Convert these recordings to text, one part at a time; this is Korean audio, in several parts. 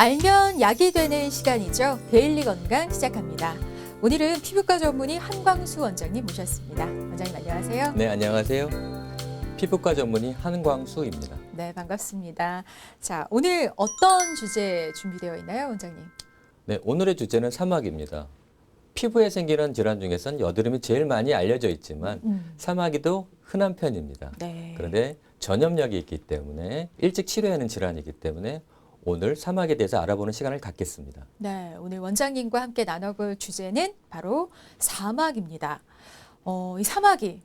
알면 약이 되는 시간이죠. 데일리 건강 시작합니다. 오늘은 피부과 전문의 한광수 원장님 모셨습니다. 원장님 안녕하세요. 네, 안녕하세요. 피부과 전문의 한광수입니다. 네, 반갑습니다. 자, 오늘 어떤 주제 준비되어 있나요, 원장님? 네, 오늘의 주제는 사막입니다. 피부에 생기는 질환 중에선 여드름이 제일 많이 알려져 있지만 음, 사마귀도 흔한 편입니다. 네. 그런데 전염력이 있기 때문에 일찍 치료하는 질환이기 때문에 오늘 사막에 대해서 알아보는 시간을 갖겠습니다. 네, 오늘 원장님과 함께 나눠볼 주제는 바로 사막입니다. 어, 이 사막이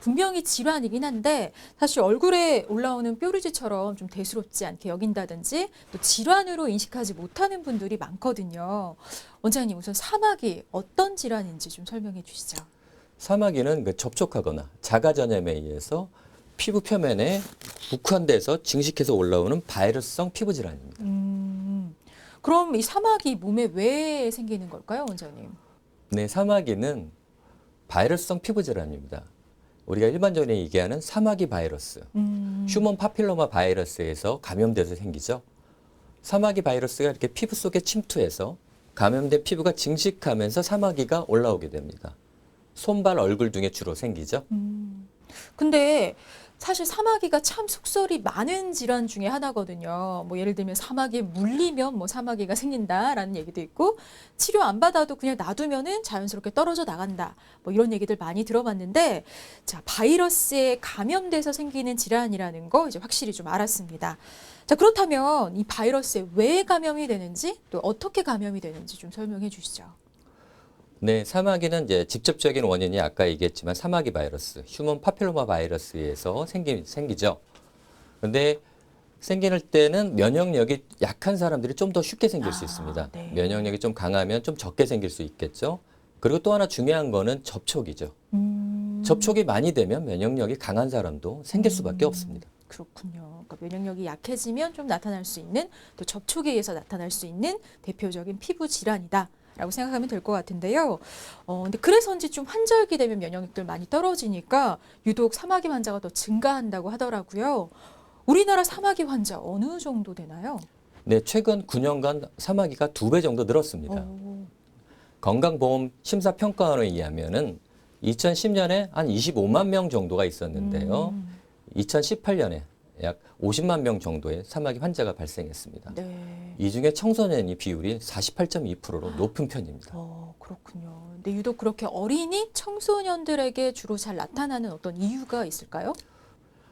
분명히 질환이긴 한데 사실 얼굴에 올라오는 뾰루지처럼 좀 대수롭지 않게 여긴다든지 또 질환으로 인식하지 못하는 분들이 많거든요. 원장님 우선 사막이 어떤 질환인지 좀 설명해 주시죠. 사마귀는 그 접촉하거나 자가 전염에 의해서 피부 표면에 국한돼서 증식해서 올라오는 바이러스성 피부 질환입니다. 음, 그럼 이 사막이 몸에 왜 생기는 걸까요, 원장님? 네, 사마귀는 바이러스성 피부 질환입니다. 우리가 일반적으로 얘기하는 사마귀 바이러스, 음, 휴먼 파필로마 바이러스에서 감염돼서 생기죠. 사마귀 바이러스가 이렇게 피부 속에 침투해서 감염된 피부가 증식하면서 사마귀가 올라오게 됩니다. 손발, 얼굴 등에 주로 생기죠. 음. 근데 사실 사마귀가 참 속설이 많은 질환 중에 하나거든요. 뭐 예를 들면 사마귀에 물리면 뭐 사마귀가 생긴다라는 얘기도 있고 치료 안 받아도 그냥 놔두면은 자연스럽게 떨어져 나간다. 뭐 이런 얘기들 많이 들어봤는데 자, 바이러스에 감염돼서 생기는 질환이라는 거 이제 확실히 좀 알았습니다. 자, 그렇다면 이 바이러스에 왜 감염이 되는지 또 어떻게 감염이 되는지 좀 설명해 주시죠. 네, 사마귀는 이제 직접적인 원인이 아까 얘기했지만 사마귀 바이러스, 휴먼 파필로마 바이러스에서 생기, 생기죠. 근데 생기는 때는 면역력이 약한 사람들이 좀 더 쉽게 생길 수 아, 있습니다. 네. 면역력이 좀 강하면 좀 적게 생길 수 있겠죠. 그리고 또 하나 중요한 거는 접촉이죠. 음. 접촉이 많이 되면 면역력이 강한 사람도 생길 수밖에 음. 없습니다. 그렇군요. 그러니까 면역력이 약해지면 좀 나타날 수 있는 또 접촉에 의해서 나타날 수 있는 대표적인 피부 질환이다. 라고 생각하면 될 것 같은데요. 어, 근데 그래서인지 좀 환절기 되면 면역력들 많이 떨어지니까 유독 사마귀 환자가 더 증가한다고 하더라고요. 우리나라 사마귀 환자 어느 정도 되나요? 네, 최근 9년간 사마귀가 두 배 정도 늘었습니다. 오, 건강보험 심사평가원에 의하면은 2010년에 한 25만 명 정도가 있었는데요. 음, 2018년에 약 50만 명 정도의 사마귀 환자가 발생했습니다. 네. 이 중에 청소년이 비율이 48.2%로 높은 편입니다. 어, 그렇군요. 근데 유독 그렇게 어린이 청소년들에게 주로 잘 나타나는 어떤 이유가 있을까요?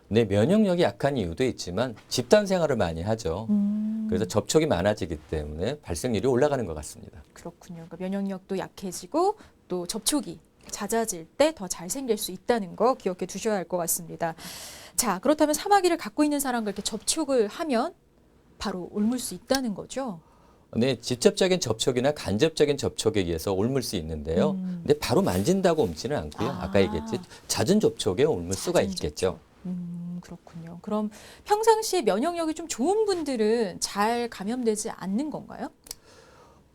네, 면역력이 약한 이유도 있지만 집단 생활을 많이 하죠. 음. 그래서 접촉이 많아지기 때문에 발생률이 올라가는 것 같습니다. 그렇군요. 그러니까 면역력도 약해지고 또 접촉이 잦아질 때 더 잘 생길 수 있다는 거 기억해 두셔야 할 것 같습니다. 자, 그렇다면 사마귀를 갖고 있는 사람과 이렇게 접촉을 하면 바로 옮을 수 있다는 거죠. 네, 직접적인 접촉이나 간접적인 접촉에 의해서 옮을 수 있는데요. 음. 근데 바로 만진다고 옮지는 않고요. 아. 아. 까 얘기했지 잦은 접촉에 옮을 수가 있겠죠. 음, 그렇군요. 그럼 평상시에 면역력이 좀 좋은 분들은 잘 감염되지 않는 건가요?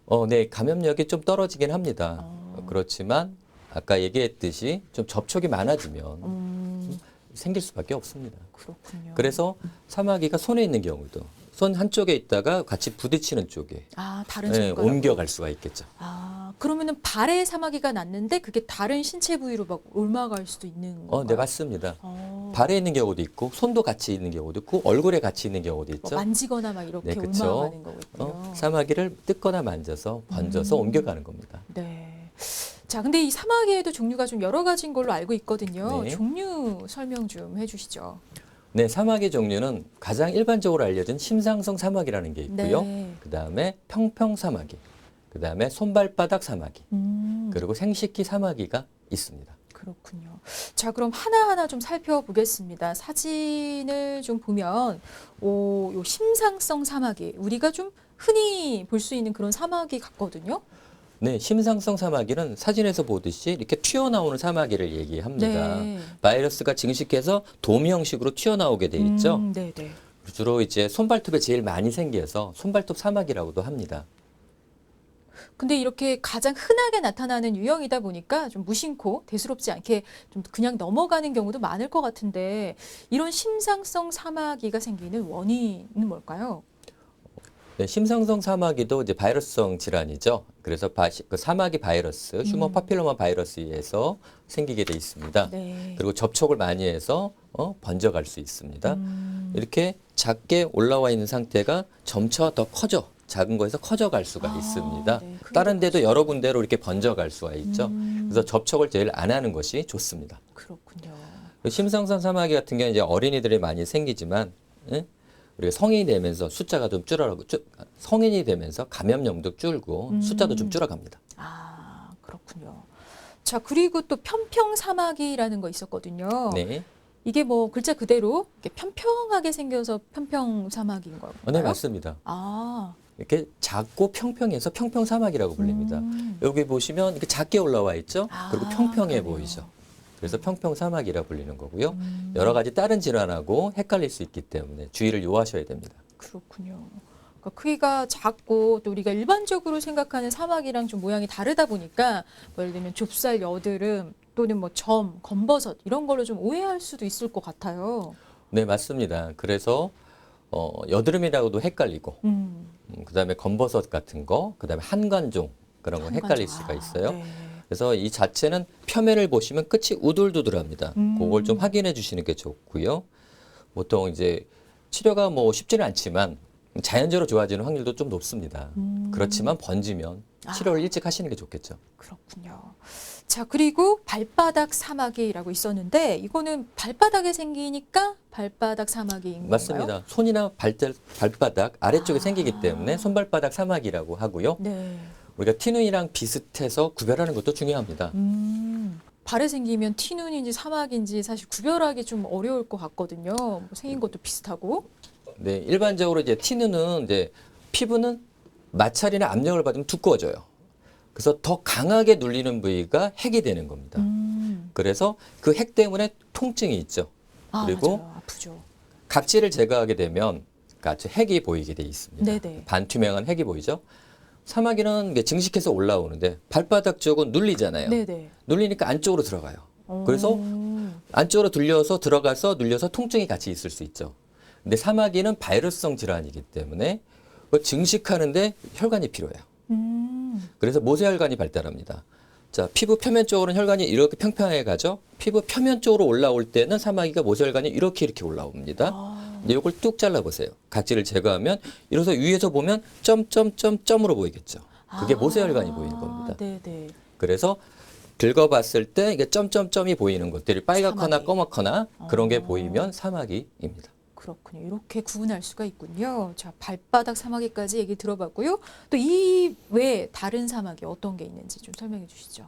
어, 네, 감염력이 좀 떨어지긴 합니다. 어. 그렇지만 아까 얘기했듯이 좀 접촉이 많아지면 음, 생길 수밖에 없습니다. 그렇군요. 그래서 사마귀가 손에 있는 경우도 손 한쪽에 있다가 같이 부딪히는 쪽에 아, 다른 네, 손가락으로. 옮겨갈 수가 있겠죠. 아, 그러면은 발에 사마귀가 났는데 그게 다른 신체 부위로 막 옮아갈 수도 있는 건가요? 어, 네, 맞습니다. 어, 발에 있는 경우도 있고 손도 같이 있는 경우도 있고 얼굴에 같이 있는 경우도 뭐 있죠. 만지거나 막 이렇게 네, 그쵸. 옮아가는 거군요. 어, 사마귀를 뜯거나 만져서 번져서 음. 옮겨가는 겁니다. 네. 자, 근데 이 사마귀에도 종류가 좀 여러 가지인 걸로 알고 있거든요. 네. 종류 설명 좀 해주시죠. 네, 사마귀 종류는 가장 일반적으로 알려진 심상성 사마귀라는 게 있고요. 네. 그 다음에 평평 사마귀, 그 다음에 손발바닥 사마귀, 음, 그리고 생식기 사마귀가 있습니다. 그렇군요. 자, 그럼 하나하나 좀 살펴보겠습니다. 사진을 좀 보면, 오, 요 심상성 사마귀. 우리가 좀 흔히 볼 수 있는 그런 사마귀 같거든요. 네, 심상성 사마귀는 사진에서 보듯이 이렇게 튀어나오는 사마귀를 얘기합니다. 네. 바이러스가 증식해서 도미 형식으로 튀어나오게 돼 있죠. 음, 네, 네. 주로 이제 손발톱에 제일 많이 생겨서 손발톱 사마귀라고도 합니다. 근데 이렇게 가장 흔하게 나타나는 유형이다 보니까 좀 무심코 대수롭지 않게 좀 그냥 넘어가는 경우도 많을 것 같은데 이런 심상성 사마귀가 생기는 원인은 뭘까요? 네, 심상성 사마귀도 이제 바이러스성 질환이죠. 그래서 바, 그 사마귀 바이러스, 휴먼 파필로마 바이러스에서 생기게 돼 있습니다. 네. 그리고 접촉을 많이 해서 어, 번져갈 수 있습니다. 음. 이렇게 작게 올라와 있는 상태가 점차 더 커져 작은 거에서 커져갈 수가 아, 있습니다. 네. 다른 데도 여러 군데로 이렇게 번져갈 수가 있죠. 음. 그래서 접촉을 제일 안 하는 것이 좋습니다. 그렇군요. 심상선 사마귀 같은 경우는 이제 어린이들이 많이 생기지만 예? 우리가 성인이 되면서 숫자가 좀 줄어가고 줄- 성인이 되면서 감염력도 줄고 음. 숫자도 좀 줄어갑니다. 아, 그렇군요. 자, 그리고 또 편평 사마귀라는 거 있었거든요. 네, 이게 뭐 글자 그대로 이렇게 편평하게 생겨서 편평 사마귀인 거예요? 어, 네 맞습니다. 아, 이렇게 작고 평평해서 평평 사마귀라고 불립니다. 음. 여기 보시면 이렇게 작게 올라와 있죠. 그리고 아, 평평해 그러네요. 보이죠. 그래서 평평 사마귀라 불리는 거고요. 음. 여러 가지 다른 질환하고 헷갈릴 수 있기 때문에 주의를 요하셔야 됩니다. 그렇군요. 그러니까 크기가 작고 또 우리가 일반적으로 생각하는 사마귀랑 좀 모양이 다르다 보니까 뭐 예를 들면 좁쌀 여드름 또는 뭐 점, 검버섯 이런 걸로 좀 오해할 수도 있을 것 같아요. 네, 맞습니다. 그래서 어, 여드름이라고도 헷갈리고, 음, 음, 그다음에 검버섯 같은 거, 그다음에 한관종 그런 거 헷갈릴. 수가 아, 있어요. 네. 그래서 이 자체는 표면을 보시면 끝이 우둘두둘합니다. 음. 그걸 좀 확인해 주시는 게 좋고요. 보통 이제 치료가 뭐 쉽지는 않지만 자연적으로 좋아지는 확률도 좀 높습니다. 음. 그렇지만 번지면 치료를 일찍 하시는 게 좋겠죠. 그렇군요. 자, 그리고 발바닥 사마귀라고 있었는데 이거는 발바닥에 생기니까 발바닥 사마귀인 건가요? 맞습니다. 손이나 발들, 발바닥 아래쪽에 아. 생기기 때문에 손발바닥 사마귀라고 하고요. 네. 우리가 티눈이랑 비슷해서 구별하는 것도 중요합니다. 음. 발에 생기면 티눈인지 사마귀인지 사실 구별하기 좀 어려울 것 같거든요. 뭐 생긴 것도 비슷하고. 네, 일반적으로 이제 티눈은 이제 피부는 마찰이나 압력을 받으면 두꺼워져요. 그래서 더 강하게 눌리는 부위가 핵이 되는 겁니다. 음. 그래서 그 핵 때문에 통증이 있죠. 아, 그리고 맞아요. 아프죠. 각질을 제거하게 되면 같이 핵이 보이게 돼 있습니다. 네네. 반투명한 핵이 보이죠. 사마귀는 이게 증식해서 올라오는데 발바닥 쪽은 눌리잖아요. 네네. 눌리니까 안쪽으로 들어가요. 그래서 음. 안쪽으로 들려서 들어가서 눌려서 통증이 같이 있을 수 있죠. 근데 사마귀는 바이러스성 질환이기 때문에 그 증식하는데 혈관이 필요해요. 음. 그래서 모세혈관이 발달합니다. 자, 피부 표면 쪽으로는 혈관이 이렇게 평평하게 가죠. 피부 표면 쪽으로 올라올 때는 사마귀가 모세혈관이 이렇게 이렇게 올라옵니다. 아. 이걸 뚝 잘라 보세요. 각질을 제거하면 이래서 위에서 보면 점점점점으로 보이겠죠. 그게 아. 모세혈관이 보이는 겁니다. 네네. 그래서 긁어봤을 때 이게 점점점이 보이는 것들이 빨갛거나 사마귀. 검었거나 그런 게 어. 보이면 사마귀입니다. 그렇군요. 이렇게 구분할 수가 있군요. 자, 발바닥 사마귀까지 얘기 들어봤고요. 또 이 외에 다른 사마귀 어떤 게 있는지 좀 설명해 주시죠.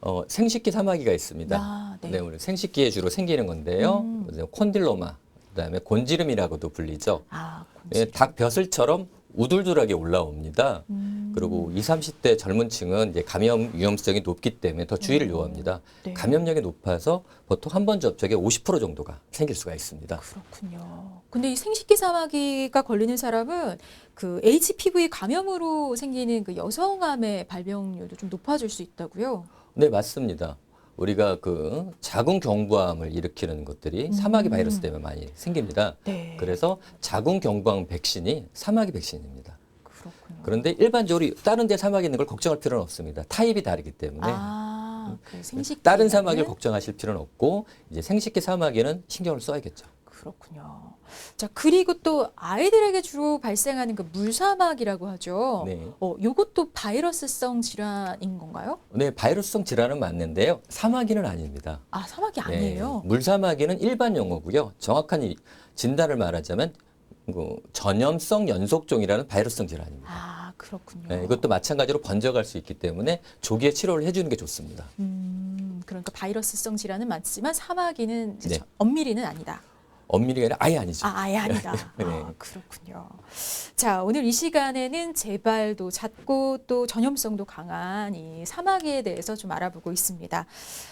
어, 생식기 사마귀가 있습니다. 아, 네. 네, 우리 생식기에 주로 생기는 건데요. 음. 그래서 콘딜로마, 그다음에 곤지름이라고도 불리죠. 아, 예. 닭 벼슬처럼 우둘둘하게 올라옵니다. 음. 그리고 20, 30대 젊은 층은 이제 감염 위험성이 높기 때문에 더 주의를 음. 요합니다. 네. 감염력이 높아서 보통 한 번 접촉에 50% 정도가 생길 수가 있습니다. 그렇군요. 근데 이 생식기 사마귀가 걸리는 사람은 그 HPV 감염으로 생기는 그 여성암의 발병률도 좀 높아질 수 있다고요. 네, 맞습니다. 우리가 그 자궁 경부암을 일으키는 것들이 음. 사마귀 바이러스 때문에 많이 생깁니다. 네. 그래서 자궁 경부암 백신이 사마귀 백신입니다. 그렇군요. 그런데 일반적으로 다른 데 사마귀 있는 걸 걱정할 필요는 없습니다. 타입이 다르기 때문에 아, 그 생식기 다른 사마귀를 걱정하실 필요는 없고 이제 생식기 사마귀는 신경을 써야겠죠. 그렇군요. 자, 그리고 또 아이들에게 주로 발생하는 그 물사막이라고 하죠. 네. 어, 요것도 바이러스성 질환인 건가요? 네, 바이러스성 질환은 맞는데요. 사마귀는 아닙니다. 아, 사막이 네, 아니에요. 물사마귀는 일반 용어고요. 정확한 이 진단을 말하자면 그 전염성 연속종이라는 바이러스성 질환입니다. 아, 그렇군요. 네, 이것도 마찬가지로 번져갈 수 있기 때문에 조기에 치료를 해주는 게 좋습니다. 음, 그러니까 바이러스성 질환은 맞지만 사마귀는 이제 네. 저- 엄밀히는 아니다. 엄밀히가 아니라 아예 아니죠. 아, 아예 아니다. 네. 아, 그렇군요. 자, 오늘 이 시간에는 재발도 잦고 또 전염성도 강한 이 사마귀에 대해서 좀 알아보고 있습니다.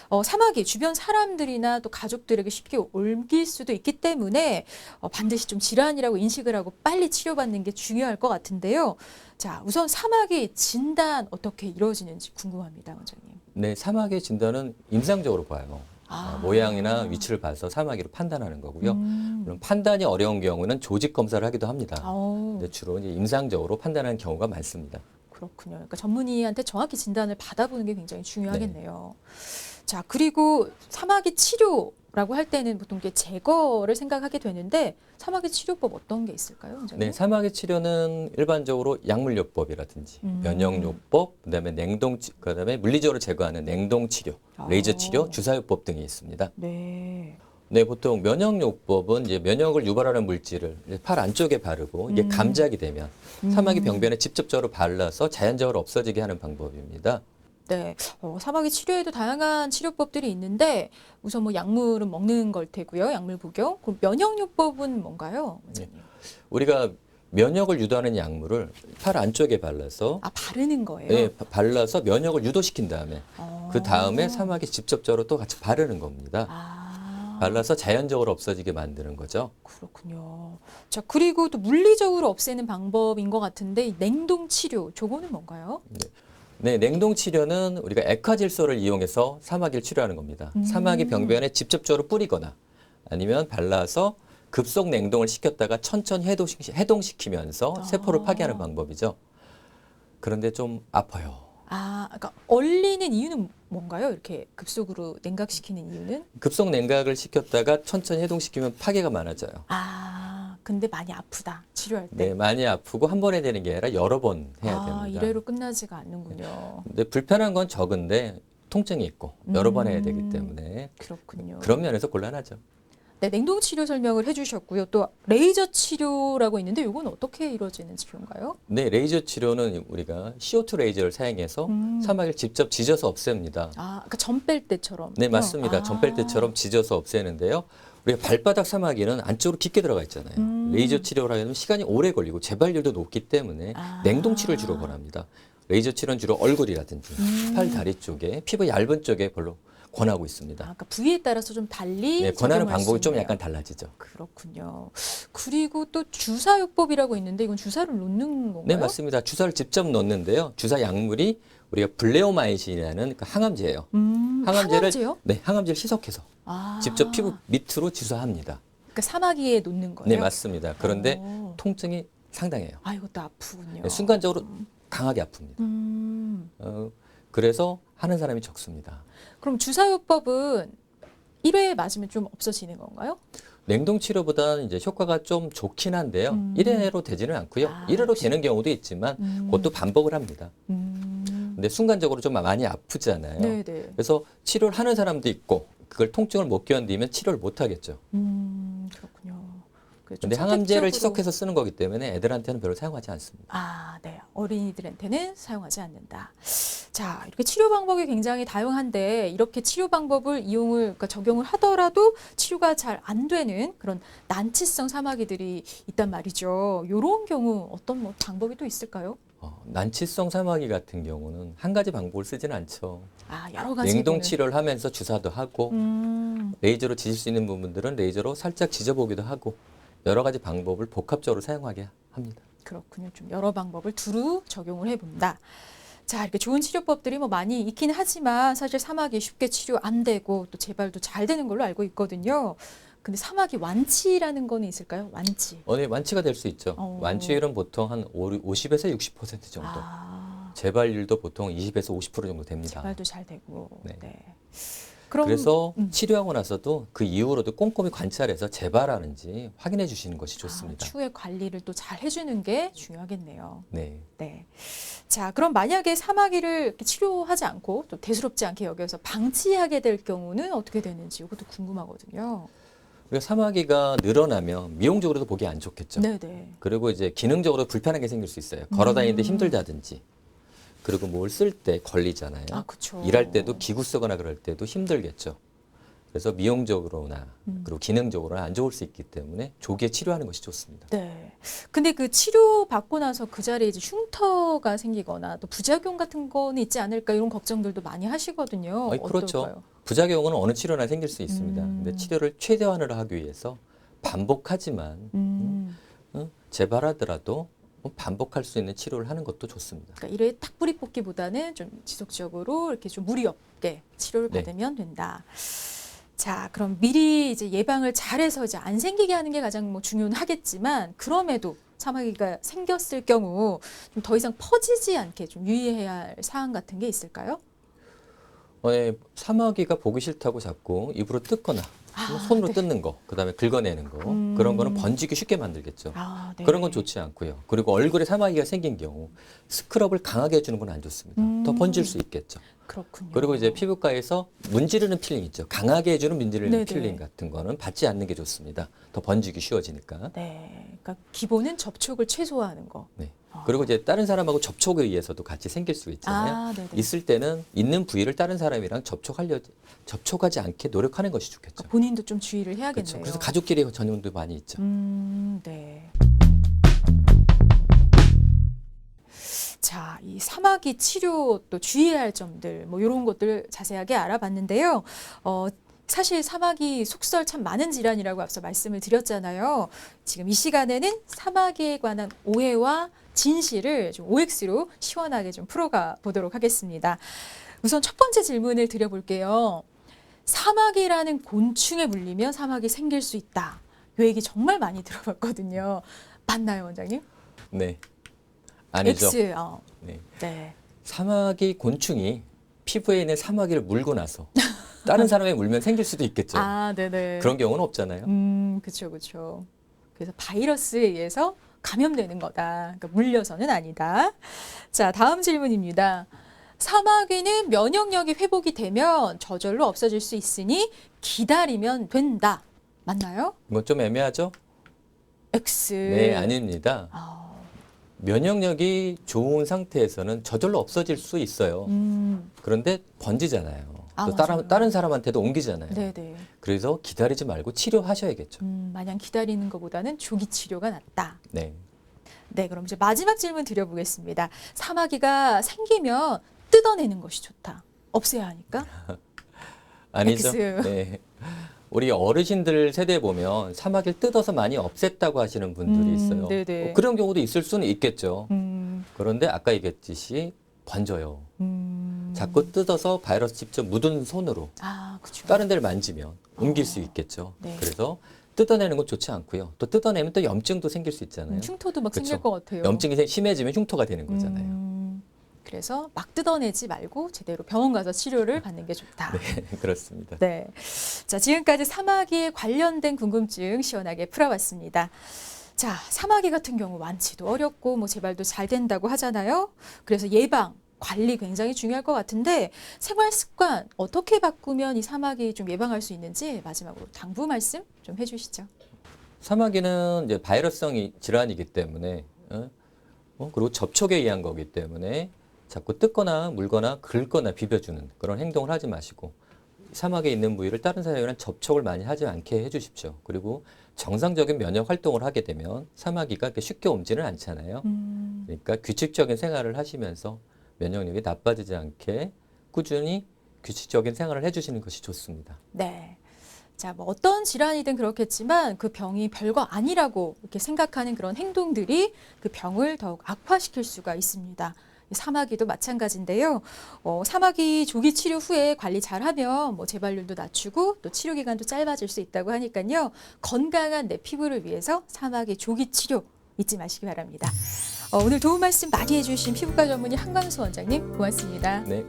어, 사마귀 주변 사람들이나 또 가족들에게 쉽게 옮길 수도 있기 때문에 어, 반드시 좀 질환이라고 인식을 하고 빨리 치료받는 게 중요할 것 같은데요. 자, 우선 사마귀 진단 어떻게 이루어지는지 궁금합니다, 원장님. 네, 사마귀 진단은 임상적으로 봐요. 아. 어, 모양이나 위치를 봐서 사마귀로 판단하는 거고요. 음. 그럼 판단이 어려운 경우는 조직 검사를 하기도 합니다. 아우, 근데 주로 이제 임상적으로 판단하는 경우가 많습니다. 그렇군요. 그러니까 전문의한테 정확히 진단을 받아보는 게 굉장히 중요하겠네요. 네. 자, 그리고 사마귀 치료 라고 할 때는 보통 이게 제거를 생각하게 되는데 사마귀 치료법 어떤 게 있을까요, 원장님? 네, 사마귀 치료는 일반적으로 약물요법이라든지 음. 면역요법, 그다음에 냉동, 치- 그다음에 물리적으로 제거하는 냉동 치료, 레이저 아. 치료, 주사요법 등이 있습니다. 네. 네, 보통 면역요법은 이제 면역을 유발하는 물질을 팔 안쪽에 바르고 이게 음. 감작이 되면 음. 사마귀 병변에 직접적으로 발라서 자연적으로 없어지게 하는 방법입니다. 네. 어, 사마귀 치료에도 다양한 치료법들이 있는데 우선 뭐 약물은 먹는 걸 테고요. 약물 복용. 그럼 면역요법은 뭔가요, 원장님? 우리가 면역을 유도하는 약물을 팔 안쪽에 발라서 아, 바르는 거예요? 예, 바- 발라서 면역을 유도시킨 다음에 어. 그 다음에 사마귀 직접적으로 또 같이 바르는 겁니다. 아. 발라서 자연적으로 없어지게 만드는 거죠. 그렇군요. 자, 그리고 또 물리적으로 없애는 방법인 것 같은데 이 냉동 치료, 저거는 뭔가요? 네, 냉동 치료는 우리가 액화질소를 이용해서 사마귀를 치료하는 겁니다. 음. 사마귀 병변에 직접적으로 뿌리거나 아니면 발라서 급속 냉동을 시켰다가 천천히 해동시, 해동시키면서 아. 세포를 파괴하는 방법이죠. 그런데 좀 아파요. 아, 그러니까 얼리는 이유는 뭔가요? 이렇게 급속으로 냉각시키는 이유는? 급속 냉각을 시켰다가 천천히 해동시키면 파괴가 많아져요. 아, 근데 많이 아프다. 치료할 때. 네, 많이 아프고 한 번에 되는 게 아니라 여러 번 해야 아, 됩니다. 이래로 끝나지가 않는군요. 근데 불편한 건 적은데 통증이 있고 여러 번 해야 되기 음. 때문에 그렇군요. 그런 면에서 곤란하죠. 네, 냉동 치료 설명을 해주셨고요. 또 레이저 치료라고 있는데 이건 어떻게 이루어지는 치료인가요? 네, 레이저 치료는 우리가 CO2 레이저를 사용해서 음. 사마귀를 직접 지져서 없앱니다. 아, 그러니까 점 뺄 때처럼. 네, 맞습니다. 아. 점 뺄 때처럼 지져서 없애는데요. 우리가 발바닥 사마귀는 안쪽으로 깊게 들어가 있잖아요. 음. 레이저 치료를 하려면 시간이 오래 걸리고 재발률도 높기 때문에 아. 냉동 치료를 주로 권합니다. 레이저 치료는 주로 얼굴이라든지 음. 팔, 다리 쪽에 피부 얇은 쪽에 별로 권하고 아, 있습니다. 그러니까 부위에 따라서 좀 달리 네, 권하는 방법이 좀. 약간 달라지죠. 그렇군요. 그리고 또 주사요법이라고 있는데 이건 주사를 놓는 건가요? 네, 맞습니다. 주사를 직접 넣는데요. 주사 약물이 우리가 블레오마이신이라는 그 항암제예요. 음, 항암제를 항암제요? 네, 항암제를 희석해서 아, 직접 피부 밑으로 주사합니다. 그러니까 사마귀에 놓는 거예요? 네, 맞습니다. 그런데 어. 통증이 상당해요. 아, 이것도 아프군요. 네, 순간적으로 강하게 아픕니다. 음, 어, 그래서 하는 사람이 적습니다. 그럼 주사요법은 1회 맞으면 좀 없어지는 건가요? 냉동 치료보다는 이제 효과가 좀 좋긴 한데요. 음. 일 1회로 되지는 않고요. 아, 일 1회로 역시. 되는 경우도 있지만 음. 그것도 반복을 합니다. 음, 근데 순간적으로 좀 많이 아프잖아요. 네, 네. 그래서 치료를 하는 사람도 있고 그걸 통증을 못 견디면 치료를 못 하겠죠. 음, 그렇군요. 그래서 좀 근데 항암제를 선택적으로- 희석해서 쓰는 거기 때문에 애들한테는 별로 사용하지 않습니다. 아, 네. 어린이들한테는 사용하지 않는다. 자, 이렇게 치료 방법이 굉장히 다양한데 이렇게 치료 방법을 이용을 그러니까 적용을 하더라도 치료가 잘 안 되는 그런 난치성 사마귀들이 있단 말이죠. 이런 경우 어떤 뭐 방법이 또 있을까요? 어, 난치성 사마귀 같은 경우는 한 가지 방법을 쓰지는 않죠. 아, 여러 가지 냉동. 치료를 하면서 주사도 하고 음, 레이저로 지질 수 있는 부분들은 레이저로 살짝 지져보기도 하고 여러 가지 방법을 복합적으로 사용하게 합니다. 그렇군요. 좀 여러 방법을 두루 적용을 해본다. 자, 이렇게 좋은 치료법들이 뭐 많이 있긴 하지만 사실 사마귀 쉽게 치료 안 되고 또 재발도 잘 되는 걸로 알고 있거든요. 근데 사마귀 완치라는 거는 있을까요? 완치. 어, 네, 완치가 될 수 있죠. 어. 완치율은 보통 한 50에서 60% 정도. 아, 재발률도 보통 20에서 50% 정도 됩니다. 재발도 잘 되고. 네. 네. 그럼 그래서 음. 치료하고 나서도 그 이후로도 꼼꼼히 관찰해서 재발하는지 확인해 주시는 것이 좋습니다. 아, 추후에 관리를 또 잘 해주는 게 중요하겠네요. 네. 네. 자, 그럼 만약에 사마귀를 치료하지 않고 또 대수롭지 않게 여겨서 방치하게 될 경우는 어떻게 되는지 이것도 궁금하거든요. 우리가 사마귀가 늘어나면 미용적으로도 보기 안 좋겠죠. 네, 네. 그리고 이제 기능적으로 불편한 게 생길 수 있어요. 걸어 다니는데 음. 힘들다든지. 그리고 뭘 쓸 때 걸리잖아요. 아, 그렇죠. 일할 때도 기구 쓰거나 그럴 때도 힘들겠죠. 그래서 미용적으로나 음. 그리고 기능적으로는 안 좋을 수 있기 때문에 조기에 치료하는 것이 좋습니다. 네. 근데 그 치료 받고 나서 그 자리에 이제 흉터가 생기거나 또 부작용 같은 거는 있지 않을까 이런 걱정들도 많이 하시거든요. 아니, 그렇죠. 어떨까요? 부작용은 어느 치료나 생길 수 있습니다. 음. 근데 치료를 최대한으로 하기 위해서 반복하지만 음. 어, 재발하더라도 뭐 반복할 수 있는 치료를 하는 것도 좋습니다. 그러니까 이래 딱 뿌리 뽑기보다는 좀 지속적으로 이렇게 좀 무리 없게 치료를 네. 받으면 된다. 자, 그럼 미리 이제 예방을 잘해서 이제 안 생기게 하는 게 가장 뭐 중요하겠지만 그럼에도 사마귀가 생겼을 경우 좀 더 이상 퍼지지 않게 좀 유의해야 할 사항 같은 게 있을까요? 어, 예, 사마귀가 보기 싫다고 자꾸 입으로 뜯거나 아, 손으로 네. 뜯는 거, 그다음에 긁어내는 거 음. 그런 거는 번지기 쉽게 만들겠죠. 아, 네. 그런 건 좋지 않고요. 그리고 얼굴에 사마귀가 생긴 경우 스크럽을 강하게 해주는 건 안 좋습니다. 더 음. 번질 수 있겠죠. 그렇군요. 그리고 이제 피부과에서 문지르는 필링 있죠. 강하게 해주는 문지르는 네네. 필링 같은 거는 받지 않는 게 좋습니다. 더 번지기 쉬워지니까. 네, 그러니까 기본은 접촉을 최소화하는 거. 네. 아. 그리고 이제 다른 사람하고 접촉에 의해서도 같이 생길 수 있잖아요. 아. 있을 때는 있는 부위를 다른 사람이랑 접촉하려 접촉하지 않게 노력하는 것이 좋겠죠. 그러니까 본인도 좀 주의를 해야겠네요. 그렇죠. 그래서 가족끼리 전염도 많이 있죠. 음, 네. 자, 이 사마귀 치료 또 주의해야 할 점들, 뭐 이런 것들 자세하게 알아봤는데요. 어, 사실 사마귀 속설 참 많은 질환이라고 앞서 말씀을 드렸잖아요. 지금 이 시간에는 사마귀에 관한 오해와 진실을 좀 OX로 시원하게 좀 풀어가 보도록 하겠습니다. 우선 첫 번째 질문을 드려볼게요. 사마귀라는 곤충에 물리면 사마귀 생길 수 있다. 이 얘기 정말 많이 들어봤거든요. 맞나요, 원장님? 네. 아니죠. X. 어, 네. 네. 사마귀 곤충이 피부에 있는 사마귀를 물고 나서 다른 사람에 물면 생길 수도 있겠죠. 아, 네네. 그런 경우는 없잖아요. 음, 그렇죠, 그렇죠. 그래서 바이러스에 의해서 감염되는 거다. 그러니까 물려서는 아니다. 자, 다음 질문입니다. 사마귀는 면역력이 회복이 되면 저절로 없어질 수 있으니 기다리면 된다. 맞나요? 뭐좀 애매하죠? X. 네, 아닙니다. 아, 면역력이 좋은 상태에서는 저절로 없어질 수 있어요. 음, 그런데 번지잖아요. 아, 또 맞아요. 다른, 다른 사람한테도 옮기잖아요. 네네. 그래서 기다리지 말고 치료하셔야겠죠. 음, 마냥 기다리는 것보다는 조기 치료가 낫다. 네. 네, 그럼 이제 마지막 질문 드려보겠습니다. 사마귀가 생기면 뜯어내는 것이 좋다. 없애야 하니까. 아니죠. X. 네. 우리 어르신들 세대 보면 사마귀를 뜯어서 많이 없앴다고 하시는 분들이 음, 있어요. 네네. 뭐 그런 경우도 있을 수는 있겠죠. 음, 그런데 아까 얘기했듯이 번져요. 음. 자꾸 뜯어서 바이러스 직접 묻은 손으로 아, 그렇죠. 다른 데를 만지면 옮길 수 있겠죠. 네. 그래서 뜯어내는 건 좋지 않고요. 또 뜯어내면 또 염증도 생길 수 있잖아요. 음, 흉터도 막 생길 그쵸. 것 같아요. 염증이 생- 심해지면 흉터가 되는 거잖아요. 음, 그래서 막 뜯어내지 말고 제대로 병원 가서 치료를 받는 게 좋다. 네, 그렇습니다. 네. 자, 지금까지 사마귀에 관련된 궁금증 시원하게 풀어봤습니다. 자, 사마귀 같은 경우 완치도 어렵고 뭐 재발도 잘 된다고 하잖아요. 그래서 예방, 관리 굉장히 중요할 것 같은데 생활 습관 어떻게 바꾸면 이 사마귀 좀 예방할 수 있는지 마지막으로 당부 말씀 좀 해주시죠. 사마귀는 이제 바이러스성 이- 질환이기 때문에 어? 어? 그리고 접촉에 의한 거기 때문에 자꾸 뜯거나 물거나 긁거나 비벼주는 그런 행동을 하지 마시고 사막에 있는 부위를 다른 사람이랑 접촉을 많이 하지 않게 해주십시오. 그리고 정상적인 면역 활동을 하게 되면 사마귀가 이렇게 쉽게 옮지는 않잖아요. 음, 그러니까 규칙적인 생활을 하시면서 면역력이 나빠지지 않게 꾸준히 규칙적인 생활을 해주시는 것이 좋습니다. 네. 자, 뭐 어떤 질환이든 그렇겠지만 그 병이 별거 아니라고 이렇게 생각하는 그런 행동들이 그 병을 더욱 악화시킬 수가 있습니다. 이 사마귀도 마찬가지인데요. 어, 사마귀 조기 치료 후에 관리 잘하면 뭐 재발률도 낮추고 또 치료 기간도 짧아질 수 있다고 하니까요. 건강한 내 피부를 위해서 사마귀 조기 치료 잊지 마시기 바랍니다. 어, 오늘 도움 말씀 많이 해주신 피부과 전문의 한광수 원장님 고맙습니다. 네,